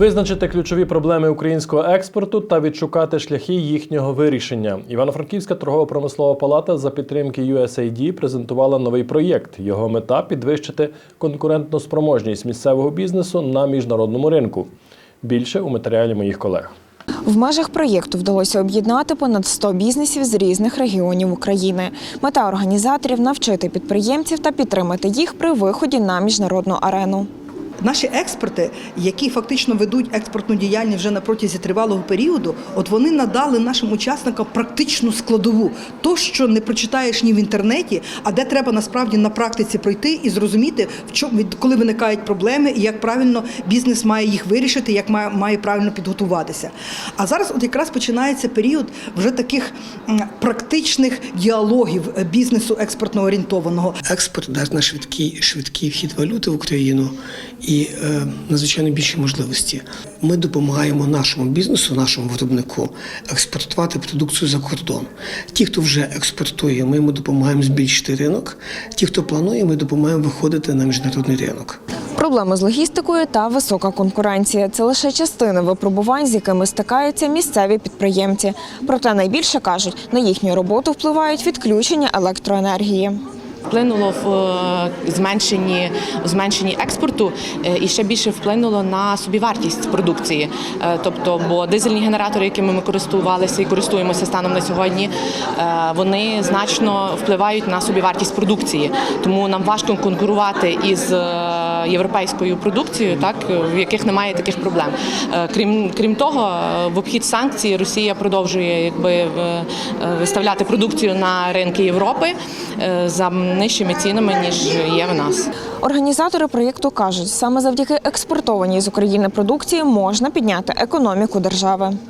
Визначити ключові проблеми українського експорту та відшукати шляхи їхнього вирішення. Івано-Франківська торгово-промислова палата за підтримки USAID презентувала новий проєкт. Його мета підвищити конкурентну спроможність місцевого бізнесу на міжнародному ринку. Більше у матеріалі моїх колег. В межах проєкту вдалося об'єднати понад 100 бізнесів з різних регіонів України. Мета організаторів навчити підприємців та підтримати їх при виході на міжнародну арену. Наші експорти, які фактично ведуть експортну діяльність вже на протязі тривалого періоду, от вони надали нашим учасникам практичну складову, то що не прочитаєш ні в інтернеті, а де треба насправді на практиці пройти і зрозуміти, в чому коли виникають проблеми, і як правильно бізнес має їх вирішити, як має, має правильно підготуватися. А зараз, от якраз починається період вже таких практичних діалогів е, бізнесу експортно орієнтованого. Експорт дасть на швидкий, швидкий вхід валюти в Україну і е, надзвичайно більші можливості. Ми допомагаємо нашому бізнесу, нашому виробнику експортувати продукцію за кордон. Ті, хто вже експортує, ми йому допомагаємо збільшити ринок. Ті, хто планує, ми допомагаємо виходити на міжнародний ринок. Проблеми з логістикою та висока конкуренція це лише частини випробувань, з якими стикаються місцеві підприємці. Проте найбільше кажуть, на їхню роботу впливають відключення електроенергії. Вплинуло в е, зменшенні, в зменшенні експорту е, і ще більше вплинуло на собівартість продукції. Е, Тобто, бо дизельні генератори, якими ми користувалися і користуємося станом на сьогодні, вони значно впливають на собівартість продукції. Тому нам важко конкурувати із європейською продукцією, так в яких немає таких проблем. Е, Крім крім того, е, в обхід санкцій Росія продовжує якби е, виставляти продукцію на ринки Європи за нижчими цінами ніж є в нас. Організатори проєкту кажуть, саме завдяки експортованій з України продукції можна підняти економіку держави.